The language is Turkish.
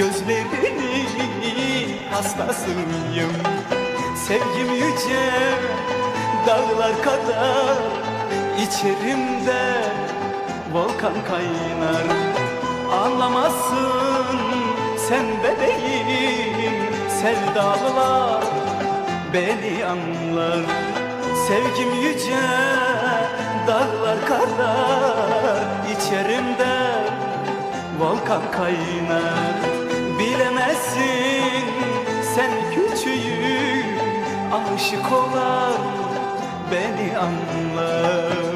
Gözlerinin hastasıyım. Sevgim yüce dağlar kadar içerimde volkan kaynar. Anlamazsın sen bebeğim sevdalılar beni anlar. Sevgim yüce dağlar kadar içerimde volkan kaynar sen küçüğüm aşık olan beni anlar